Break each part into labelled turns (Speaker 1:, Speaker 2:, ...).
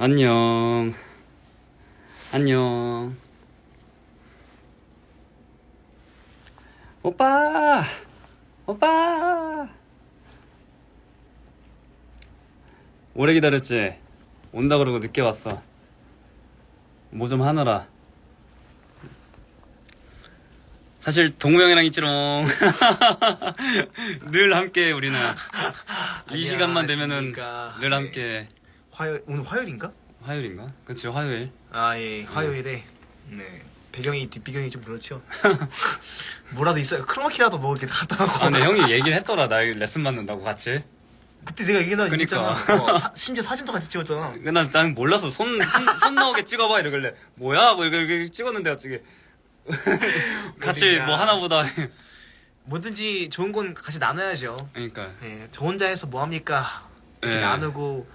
Speaker 1: 안녕. 안녕. 오빠! 오빠! 오래 기다렸지? 온다 그러고 늦게 왔어. 뭐 좀 하느라. 사실 동우형이랑 있지롱. 늘 함께 우리는. 이 시간만 되면은. 늘
Speaker 2: 네.
Speaker 1: 함께.
Speaker 2: 화요 오늘 화요일인가?
Speaker 1: 화요일인가? 그치 화요일.
Speaker 2: 아 예 화요일에 네 배경이 뒷배경이 좀 그렇죠. 뭐라도 있어요. 크로마키라도 뭐 이렇게 하다고.
Speaker 1: 아 근데 형이 얘기를 했더라 나 레슨 받는다고 같이.
Speaker 2: 그때 내가 얘기나
Speaker 1: 그니까.
Speaker 2: 했잖아. 어, 사- 심지어 사진도 같이 찍었잖아.
Speaker 1: 난, 난 몰라서 손, 손, 손 나오게 찍어봐 이러길래 뭐야? 뭐 이렇게, 이렇게 찍었는데 갑자기 같이. 뭐 하나보다
Speaker 2: 뭐든지 좋은 건 같이 나눠야죠.
Speaker 1: 그러니까
Speaker 2: 네, 저 혼자 해서 뭐 합니까? 이렇게
Speaker 1: 네.
Speaker 2: 나누고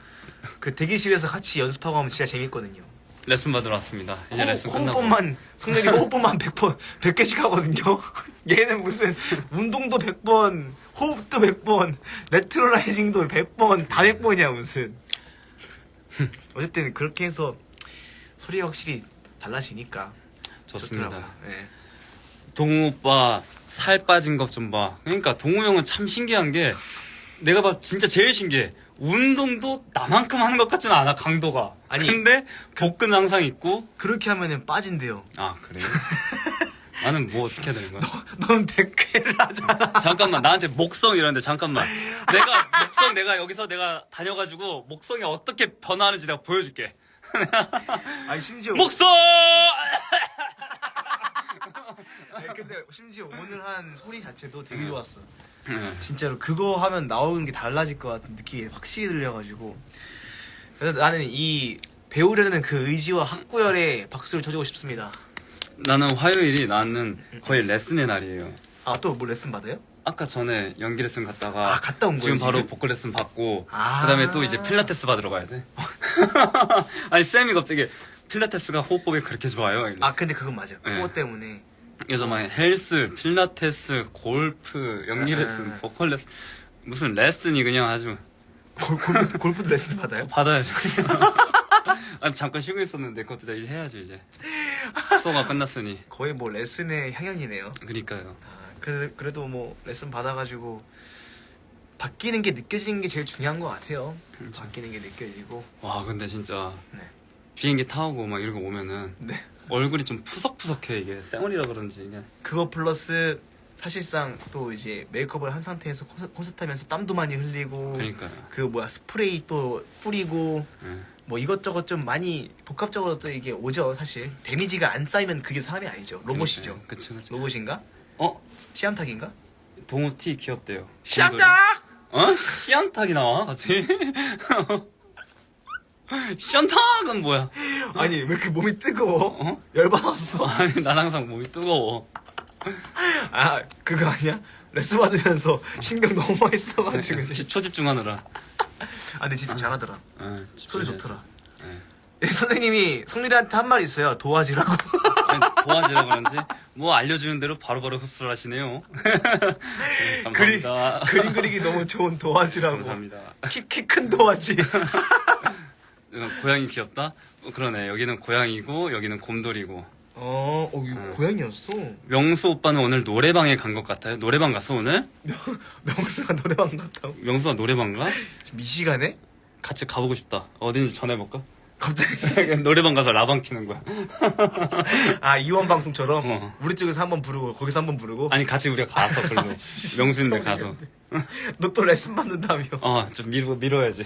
Speaker 2: 그 대기실에서 같이 연습하고 하면 진짜 재밌거든요.
Speaker 1: 레슨 받으러 왔습니다. 이제 레슨 끝나고.
Speaker 2: 호흡법만 성렬이 호흡법만 100번 100개씩 하거든요. 얘는 무슨 운동도 100번, 호흡도 100번, 레트로라이징도 100번, 다 100번이야 무슨. 어쨌든 그렇게 해서 소리가 확실히 달라지니까
Speaker 1: 좋습니다.
Speaker 2: 좋더라고요. 예.
Speaker 1: 동우 오빠 살 빠진 것 좀 봐. 그러니까 동우 형은 참 신기한 게 내가 봐 진짜 제일 신기해. 운동도 나만큼 하는 것 같지는 않아 강도가.
Speaker 2: 아니.
Speaker 1: 근데 복근 항상 있고
Speaker 2: 그렇게 하면은 빠진대요.
Speaker 1: 아 그래? 나는 뭐 어떻게 해야 되는 거야?
Speaker 2: 넌 100회를 하잖아.
Speaker 1: 잠깐만 나한테 목성 이러는데 잠깐만 내가 목성 내가 여기서 내가 다녀가지고 목성이 어떻게 변화하는지 내가 보여줄게
Speaker 2: 아니 심지어
Speaker 1: 목성
Speaker 2: 아니, 근데 심지어 오늘 한 소리 자체도 되게 좋았어.
Speaker 1: 응.
Speaker 2: 진짜로 그거 하면 나오는 게 달라질 것 같은 느낌이 확실히 들려가지고 그래서 나는 이 배우려는 그 의지와 학구열에 박수를 쳐주고 싶습니다
Speaker 1: 나는 화요일이 나는 거의 레슨의 날이에요
Speaker 2: 아 또 뭐 레슨 받아요?
Speaker 1: 아까 전에 연기 레슨 갔다가
Speaker 2: 아, 갔다 온
Speaker 1: 지금
Speaker 2: 거예요,
Speaker 1: 바로
Speaker 2: 지금?
Speaker 1: 보컬 레슨 받고
Speaker 2: 아.
Speaker 1: 그다음에 또 이제 필라테스 받으러 가야 돼 아니 쌤이 갑자기 필라테스가 호흡법이 그렇게 좋아요 이래.
Speaker 2: 아 근데 그건 맞아
Speaker 1: 네.
Speaker 2: 그거 때문에
Speaker 1: 그래서 막 헬스, 필라테스, 골프, 연기
Speaker 2: 아.
Speaker 1: 레슨, 보컬 레슨 무슨 레슨이 그냥 아주
Speaker 2: 골, 골프, 골프도 레슨 받아요?
Speaker 1: 받아야죠. 아, 잠깐 쉬고 있었는데 그것도 다 이제 해야죠 이제. 수업가 끝났으니.
Speaker 2: 거의 뭐 레슨의 향연이네요
Speaker 1: 그니까요.
Speaker 2: 아, 그래, 그래도 뭐 레슨 받아가지고 바뀌는 게 느껴지는 게 제일 중요한 것 같아요 바뀌는 게 느껴지고
Speaker 1: 와 근데 진짜
Speaker 2: 네.
Speaker 1: 비행기 타고 막 이러고 오면은
Speaker 2: 네.
Speaker 1: 얼굴이 좀 푸석푸석해 이게 쌩얼이라 그런지 이게.
Speaker 2: 그거 플러스 사실상 또 이제 메이크업을 한 상태에서 콘서트, 콘서트 하면서 땀도 많이 흘리고
Speaker 1: 그러니까요.
Speaker 2: 그 뭐야 스프레이 또 뿌리고
Speaker 1: 예.
Speaker 2: 뭐 이것저것 좀 많이 복합적으로 또 이게 오죠 사실 데미지가 안 쌓이면 그게 사람이 아니죠 로봇이죠
Speaker 1: 그러니까요. 그쵸 그쵸.
Speaker 2: 로봇인가?
Speaker 1: 어
Speaker 2: 시암탉인가?
Speaker 1: 동호 티 귀엽대요.
Speaker 2: 시암탉!
Speaker 1: 어? 시안탁이 나와 같이? 시안탁은 뭐야?
Speaker 2: 아니 왜 이렇게 몸이 뜨거워?
Speaker 1: 어?
Speaker 2: 열받았어
Speaker 1: 아니 난 항상 몸이 뜨거워.
Speaker 2: 아 그거 아니야? 레슨 받으면서 신경 너무 많이 써가지고
Speaker 1: 네, 집 초집중하느라.
Speaker 2: 아 근데 진짜 잘하더라
Speaker 1: 예,
Speaker 2: 소리
Speaker 1: 집중해야지.
Speaker 2: 좋더라
Speaker 1: 예.
Speaker 2: 예, 선생님이 성렬이한테 한 말 있어요 도와주라고
Speaker 1: 아니, 도와주라 그런지 뭐 알려주는 대로 바로바로 흡수를 하시네요. 네,
Speaker 2: 그리,
Speaker 1: 감사합니다.
Speaker 2: 그림 그리기 너무 좋은 도화지라고
Speaker 1: 감사합니다.
Speaker 2: 키키큰 도화지
Speaker 1: 어, 고양이 귀엽다? 어, 그러네. 여기는 고양이고 여기는 곰돌이고.
Speaker 2: 어, 어 이거 고양이였어
Speaker 1: 명수 오빠는 오늘 노래방에 간 것 같아요. 노래방 갔어 오늘?
Speaker 2: 명, 명수가 노래방 갔다고
Speaker 1: 명수가 노래방 가?
Speaker 2: 지금 이 시간에?
Speaker 1: 같이 가보고 싶다. 어딘지 전해볼까?
Speaker 2: 갑자기
Speaker 1: 노래방 가서 라방 키는 거야.
Speaker 2: 아 이원 방송처럼
Speaker 1: 어.
Speaker 2: 우리 쪽에서 한 번 부르고 거기서 한 번 부르고
Speaker 1: 아니 같이 우리가 가서 그러고 명수인데 가서.
Speaker 2: 너 또 레슨 받는다며
Speaker 1: 어좀 밀어 밀어야지.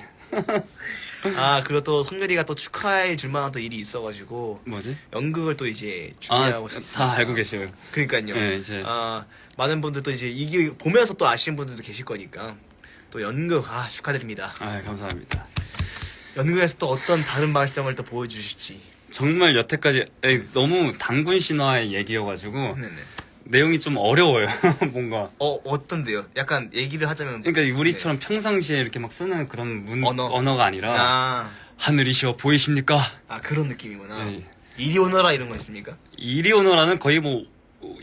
Speaker 2: 아 그리고 또 성렬이가 또 축하해 줄 만한 또 일이 있어가지고
Speaker 1: 뭐지?
Speaker 2: 연극을 또 이제
Speaker 1: 아
Speaker 2: 준비하고 있어요
Speaker 1: 다 알고 계셔요.
Speaker 2: 그러니까요
Speaker 1: 네, 이제.
Speaker 2: 아 많은 분들도 이제 이게 보면서 또 아시는 분들도 계실 거니까 또 연극 아 축하드립니다
Speaker 1: 아 감사합니다.
Speaker 2: 연극에서 또 어떤 다른 말썽을 또 보여주실지
Speaker 1: 정말 여태까지 에이, 너무 단군 신화의 얘기여가지고
Speaker 2: 네네
Speaker 1: 내용이 좀 어려워요. 뭔가.
Speaker 2: 어 어떤데요? 약간 얘기를 하자면
Speaker 1: 그러니까 우리처럼 평상시에 이렇게 막 쓰는 그런 문
Speaker 2: 언어.
Speaker 1: 언어가 아니라
Speaker 2: 아,
Speaker 1: 하늘이시여 보이십니까?
Speaker 2: 아 그런 느낌이구나
Speaker 1: 네.
Speaker 2: 이리 오너라 이런 거 있습니까?
Speaker 1: 이리 오너라는 거의 뭐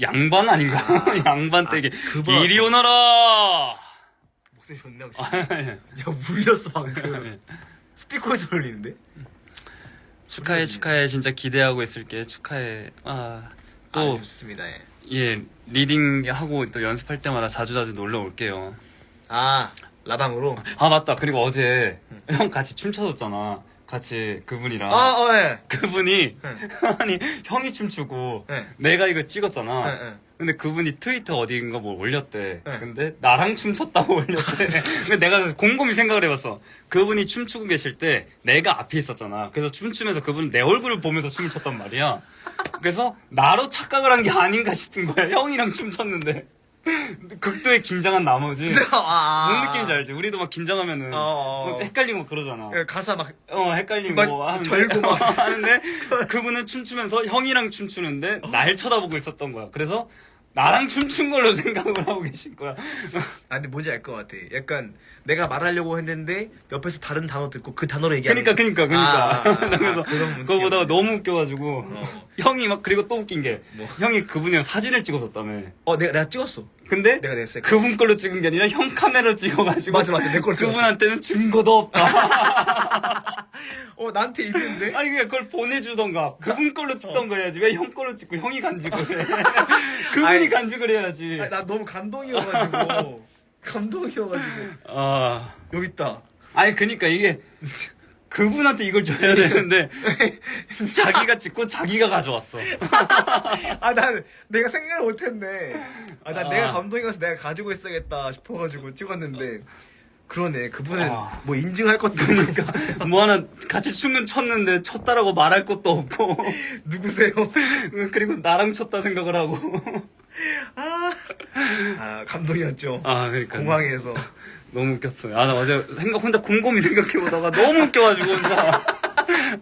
Speaker 1: 양반 아닌가? 양반 때 이게
Speaker 2: 아, 그거-
Speaker 1: 이리 오너라.
Speaker 2: 목소리 좋네 혹시 야 울렸어 방금 스피커에서 울리는데
Speaker 1: 축하해 축하해 진짜 기대하고 있을게 축하해
Speaker 2: 또
Speaker 1: 아또
Speaker 2: 좋습니다. 예.
Speaker 1: 예 리딩 하고 또 연습할 때마다 자주 자주 놀러 올게요.
Speaker 2: 아 라방으로.
Speaker 1: 아 맞다. 그리고 어제 형 같이 춤춰줬잖아. 같이 그분이랑.
Speaker 2: 아 어, 예.
Speaker 1: 그분이 아니 형이 춤추고
Speaker 2: 네.
Speaker 1: 내가 이거 찍었잖아.
Speaker 2: 네, 네.
Speaker 1: 근데 그분이 트위터 어디인가 뭐 올렸대.
Speaker 2: 네.
Speaker 1: 근데 나랑 춤췄다고 올렸대. 근데 내가 곰곰이 생각을 해봤어. 그분이 춤추고 계실 때 내가 앞에 있었잖아. 그래서 춤추면서 그분은 내 얼굴을 보면서 춤을 췄단 말이야 그래서 나로 착각을 한 게 아닌가 싶은 거야 형이랑 춤췄는데 극도의 긴장한 나머지
Speaker 2: 아,
Speaker 1: 뭔 느낌인지 알지? 우리도 막 긴장하면은
Speaker 2: 어, 어.
Speaker 1: 막 헷갈리고 막 그러잖아
Speaker 2: 예, 가사 막
Speaker 1: 어 헷갈리고
Speaker 2: 막
Speaker 1: 하는데,
Speaker 2: 절고 막.
Speaker 1: 하는데 그분은 춤추면서 형이랑 춤추는데 날 쳐다보고 있었던 거야. 그래서 나랑 춤춘 걸로 생각을 하고 계신 거야.
Speaker 2: 아 근데 뭔지 알 것 같아. 약간 내가 말하려고 했는데 옆에서 다른 단어 듣고 그 단어로 얘기하는.
Speaker 1: 그니까 그니까 그니까.
Speaker 2: 아, 아, 아,
Speaker 1: 그래서 그거 보다가. 너무 웃겨가지고 형이 막 그리고 또 웃긴 게
Speaker 2: 뭐?
Speaker 1: 형이 그분이랑 사진을 찍었었다며.
Speaker 2: 어 내가 내가 찍었어.
Speaker 1: 근데
Speaker 2: 내가 냈어요.
Speaker 1: 그분 걸로 찍은 게 아니라 형 카메라로 찍어가지고
Speaker 2: 맞아, 맞아. 내 걸로 찍었어.
Speaker 1: 그분한테는 증거도 없다.
Speaker 2: 어 나한테 이랬는데.
Speaker 1: 아니 그냥 그걸 보내주던가 그분 걸로 찍던가 해야지 왜 형 걸로 찍고 형이 간직을 해 그분이
Speaker 2: 아니,
Speaker 1: 간직을 해야지
Speaker 2: 아니, 나 너무 감동이어가지고 감동이어가지고
Speaker 1: 아
Speaker 2: 여기 있다.
Speaker 1: 아니 그니까 이게 그분한테 이걸 줘야 되는데 자기가 찍고 자기가 가져왔어
Speaker 2: 아 난 내가 생각을 못했네. 아 난
Speaker 1: 아.
Speaker 2: 내가 감동이어서 내가 가지고 있어야겠다 싶어가지고 찍었는데 그러네. 그분은
Speaker 1: 아.
Speaker 2: 뭐 인증할 것도 없니까
Speaker 1: 뭐 하나 같이 춤은 췄는데 췄다라고 말할 것도 없고
Speaker 2: 누구세요?
Speaker 1: 그리고 나랑 췄다 생각을 하고
Speaker 2: 아 감동이었죠.
Speaker 1: 아 그러니까
Speaker 2: 공항에서.
Speaker 1: 너무 웃겼어요 아 나 어제 생각 혼자 곰곰이 생각해보다가 너무 웃겨가지고 혼자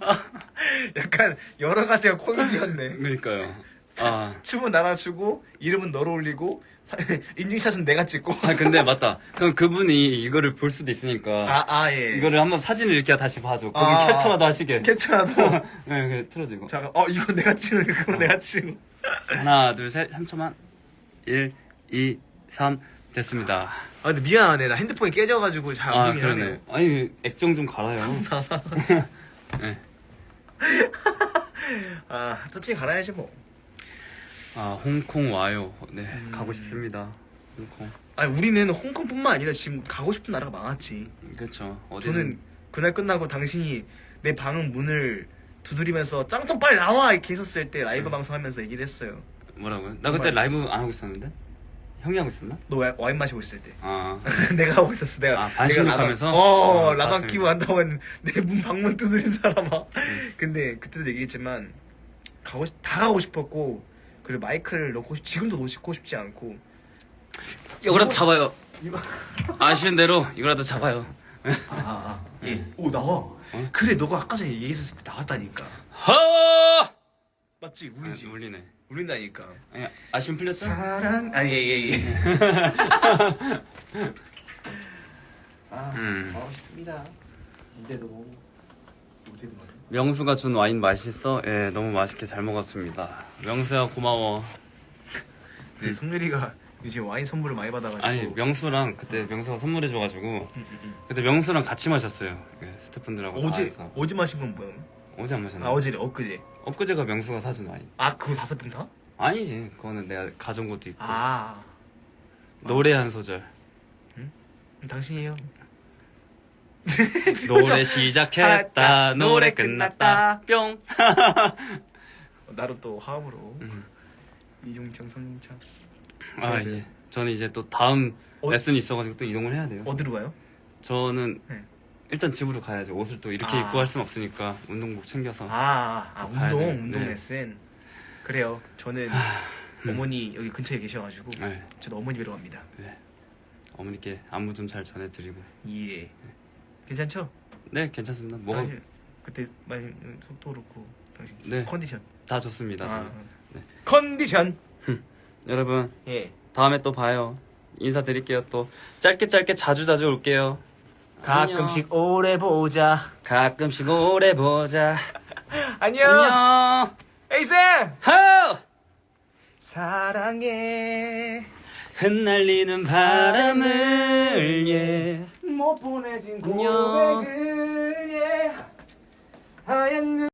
Speaker 2: 약간 여러 가지가 코미디였네.
Speaker 1: 그러니까요 아
Speaker 2: 춤은 나랑 추고 이름은 너로 올리고 사- 인증샷은 내가 찍고.
Speaker 1: 아 근데 맞다. 그럼 그분이 이거를 볼 수도 있으니까
Speaker 2: 아, 아 예.
Speaker 1: 이거를 한번 사진을 이렇게 다시 봐줘. 그분
Speaker 2: 아.
Speaker 1: 캡처라도 하시게.
Speaker 2: 캡처라도.
Speaker 1: 네, 그래 틀어지고.
Speaker 2: 자, 어 이거 내가 찍은 그거 내가 찍은.
Speaker 1: 하나, 둘, 셋, 3초만. 1, 2, 3 됐습니다.
Speaker 2: 아 근데 미안하네. 나 핸드폰이 깨져가지고 잘 안
Speaker 1: 아
Speaker 2: 보이긴
Speaker 1: 그러네.
Speaker 2: 하네요.
Speaker 1: 아니 액정 좀 갈아요. 네.
Speaker 2: 아 터치 갈아야지 뭐.
Speaker 1: 아 홍콩 와요. 네
Speaker 2: 음.
Speaker 1: 가고 싶습니다. 홍콩.
Speaker 2: 아니 우리는 홍콩뿐만 아니라 지금 가고 싶은 나라가 많았지.
Speaker 1: 그렇죠. 어디
Speaker 2: 저는 그날 끝나고 당신이 내방 문을 두드리면서 짱통 빨리 나와 이렇게 했었을 때 라이브 방송하면서 얘기를 했어요.
Speaker 1: 뭐라고요? 나
Speaker 2: 정말.
Speaker 1: 그때 라이브 안 하고 있었는데. 형이 하고 있었나?
Speaker 2: 너 와- 와인 마시고 있을 때.
Speaker 1: 아
Speaker 2: 내가 하고 있었어. 내가
Speaker 1: 아, 반신욕
Speaker 2: 내가 라방-
Speaker 1: 하면서?
Speaker 2: 어,
Speaker 1: 아,
Speaker 2: 라방
Speaker 1: 봤습니다.
Speaker 2: 끼고 한다고 했는데 내문 방문 두드린 사람아.
Speaker 1: 음.
Speaker 2: 근데 그때도 얘기했지만 가고 싶, 다 가고 싶었고 그리고 마이크를 넣고 싶- 지금도 놓고 싶지 않고
Speaker 1: 이거라도 잡아요. 아쉬운 대로 이거라도 잡아요.
Speaker 2: 아, 아, 예. 오 나와. 그래 너가 아까 전에 얘기했었을 때 나왔다니까.
Speaker 1: 허!
Speaker 2: 맞지 울리지.
Speaker 1: 아, 울리네.
Speaker 2: 울린다니까.
Speaker 1: 아니, 아쉬움 풀렸어?
Speaker 2: 사랑 아 예예 예. 아,
Speaker 1: 음.
Speaker 2: 가고 싶습니다. 근데도 된 거야?
Speaker 1: 명수가 준 와인 맛있어? 예, 너무 맛있게 잘 먹었습니다. 명수야 고마워.
Speaker 2: 네, 성렬이가 요즘 와인 선물을 많이 받아가지고.
Speaker 1: 아니 명수랑 그때 명수가 선물해줘가지고
Speaker 2: 음, 음, 음.
Speaker 1: 그때 명수랑 같이 마셨어요. 예, 스태프분들하고
Speaker 2: 어제. 어제 마신 건 뭐야?
Speaker 1: 어제 안 마셨나?
Speaker 2: 아 어제래 엊그제.
Speaker 1: 엊그제가 명수가 사준 와인.
Speaker 2: 아 그거 다섯 병 다?
Speaker 1: 아니지, 그거는 내가 가져온 것도 있고
Speaker 2: 아
Speaker 1: 노래 한 소절.
Speaker 2: 그럼 당신이에요.
Speaker 1: 노래 시작했다, 노래 끝났다, 뿅.
Speaker 2: 나로 또 화음으로
Speaker 1: 음.
Speaker 2: 이중창 성창
Speaker 1: 아 이제 저는 이제 또 다음
Speaker 2: 어-
Speaker 1: 레슨이 있어가지고 또 이동을 해야 돼요.
Speaker 2: 어디로 가요?
Speaker 1: 저는
Speaker 2: 네.
Speaker 1: 일단 집으로 가야죠. 옷을 또 이렇게
Speaker 2: 아.
Speaker 1: 입고 할순 없으니까 운동복 챙겨서.
Speaker 2: 아, 아
Speaker 1: 가야
Speaker 2: 운동
Speaker 1: 돼요.
Speaker 2: 운동
Speaker 1: 네.
Speaker 2: 레슨. 그래요. 저는 어머니 여기 근처에 계셔가지고
Speaker 1: 네,
Speaker 2: 저도 어머니 뵈러 갑니다.
Speaker 1: 네. 어머니께 안부 좀 잘 전해드리고.
Speaker 2: 예. 괜찮죠?
Speaker 1: 네, 괜찮습니다. 뭐가
Speaker 2: 당신 그때 많이 속도 그렇고 당신
Speaker 1: 네.
Speaker 2: 컨디션.
Speaker 1: 다 좋습니다.
Speaker 2: 아,
Speaker 1: 저는. 네.
Speaker 2: 컨디션.
Speaker 1: 여러분
Speaker 2: 예.
Speaker 1: 다음에 또 봐요. 인사드릴게요. 또 짧게 짧게 자주 자주 올게요.
Speaker 2: 가끔씩 오래 보자.
Speaker 1: 가끔씩 오래 보자.
Speaker 2: 안녕.
Speaker 1: 안녕.
Speaker 2: 에이쌤.
Speaker 1: 하우!
Speaker 2: 사랑해.
Speaker 1: 흩날리는 바람을 예.
Speaker 2: 못 보내진
Speaker 1: 안녕.
Speaker 2: 고백을 예. 하얀 눈.